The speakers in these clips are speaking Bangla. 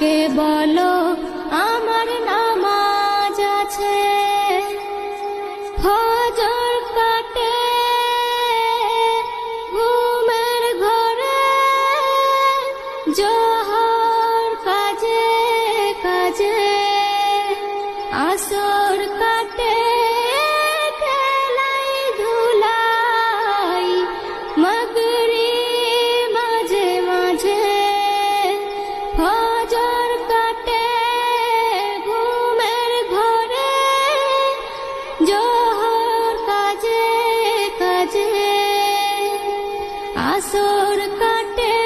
কে বলো আমার নামাজ আছে। ফজর কাজে কাজে আসর আসর কাটে,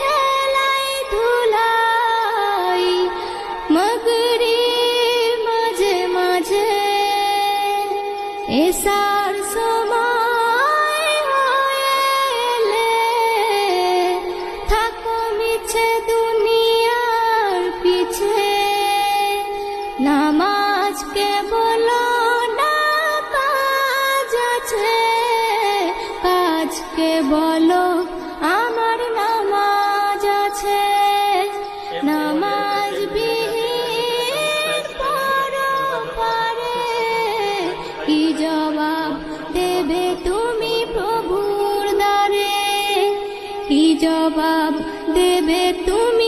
খেলাই ধুলাই, মগরি মাঝে মাঝে। এসার সময় হয়েলে থাকো মিছে দুনিয়ার পিছে। নামাজকে বলো দেবে তুমি প্রভুর দ্বারে? কি জবাব দেবে তুমি?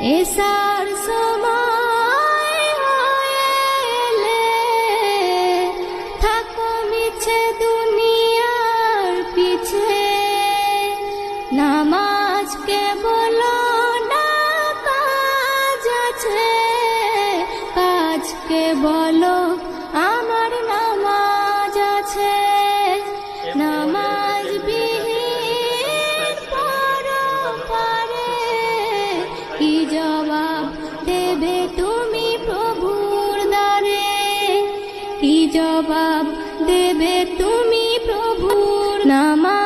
এসার সময় হয়েলে থাকো পিছে। নামাজ কেবল জবাব দেবে তুমি প্রভুর নামা।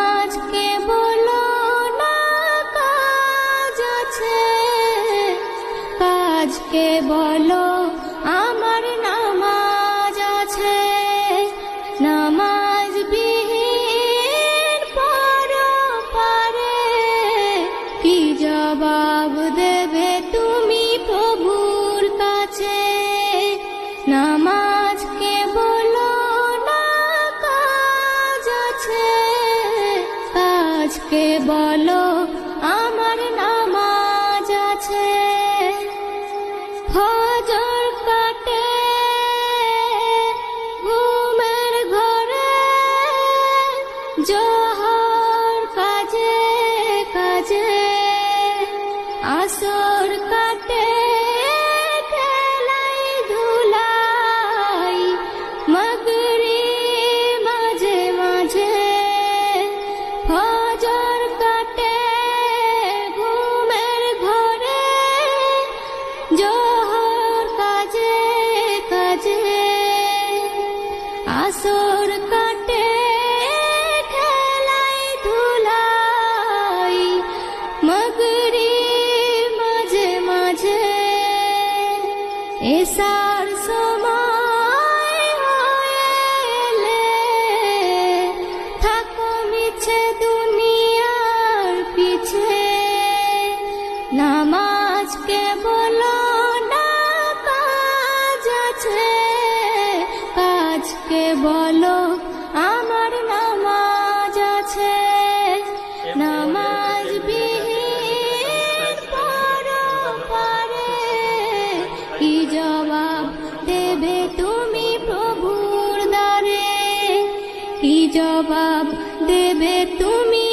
জোহর কাজে কাজে, আসর কাটে, খেলাই মাঝে মাঝে হজর ঘুমের ঘরে, জোহর কাজে কাজে, আসর এসার সময় হয়েলে থাকো মিছে দুনিয়ার পিছে। নামাজকে বলো কি জবাব দেবে তুমি?